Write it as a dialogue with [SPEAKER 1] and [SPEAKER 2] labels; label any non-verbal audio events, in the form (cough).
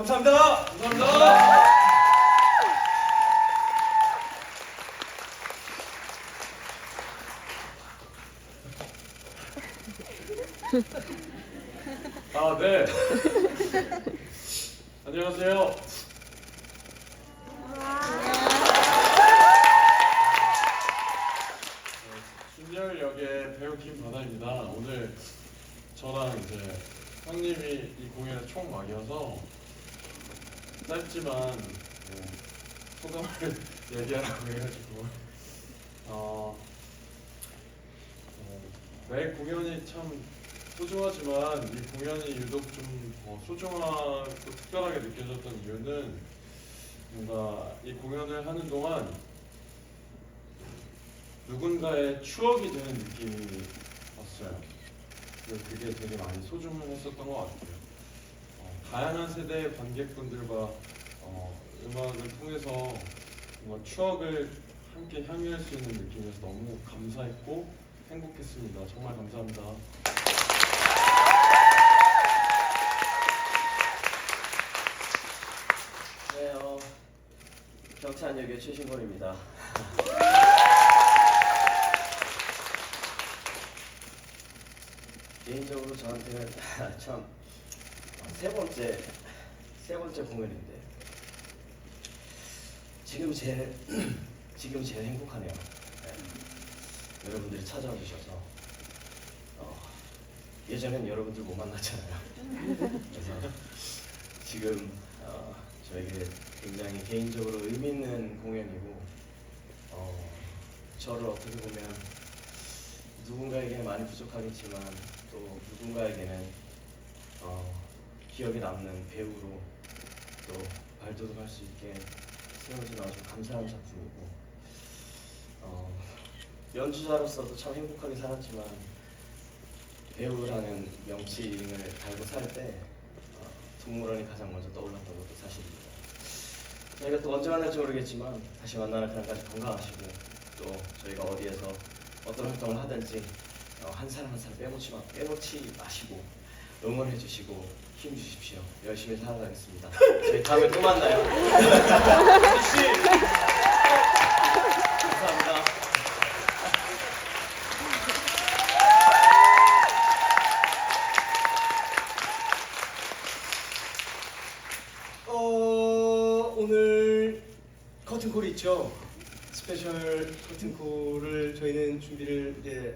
[SPEAKER 1] 감사합니다. 감사합니다. 아, 네. 안녕하세요. 순열 역의 배우 김바다입니다. 오늘 저랑 이제 형님이 이 공연의 총막이어서 짧지만 네, 소감을 (laughs) 얘기하라고 해가지고 어, 어, 매 공연이 참 소중하지만 이 공연이 유독 좀 더 소중하고 특별하게 느껴졌던 이유는 뭔가 이 공연을 하는 동안 누군가의 추억이 되는 느낌이 왔어요. 그게 되게 많이 소중했었던 것 같아요. 어, 다양한 세대의 관객분들과 어, 음악을 통해서 뭔가 추억을 함께 향유할 수 있는 느낌이어서 너무 감사했고 행복했습니다. 정말 감사합니다.
[SPEAKER 2] 네, 어, 경찬 역의 최신권입니다. (laughs) 개인적으로 저한테는 (laughs) 참 세 번째 세 번째 공연인데 지금 제일 (clears throat) 지금 제일 행복하네요. 네. 여러분들이 찾아와 주셔서 어, 예전엔 여러분들 못 만났잖아요. (laughs) 그래서 지금 어, 저에게 굉장히 개인적으로 의미 있는 공연이고 어, 저를 어떻게 보면 누군가에게는 많이 부족하겠지만 또 누군가에게는 어, 기억에 남는 배우로 또 발돋움할 수 있게 세워준 아주 감사한 작품이고 어, 연주자로서도 참 행복하게 살았지만 배우라는 명칭을 달고 살때 어, 동물원이 가장 먼저 떠올랐던 것도 사실입니다. 저희가 또 언제 만날지 모르겠지만 다시 만나는 그날까지 건강하시고 또 저희가 어디에서 어떤 활동을 하든지 어, 한 사람 한 사람 빼놓지, 마, 빼놓지 마시고 응원해 주시고 힘 주십시오. 열심히 살아가겠습니다. 저희 다음에 또 만나요. (laughs) 감사합니다.
[SPEAKER 3] 어, 오늘 커튼콜이 있죠. 스페셜 커튼콜을 저희는 준비를 이제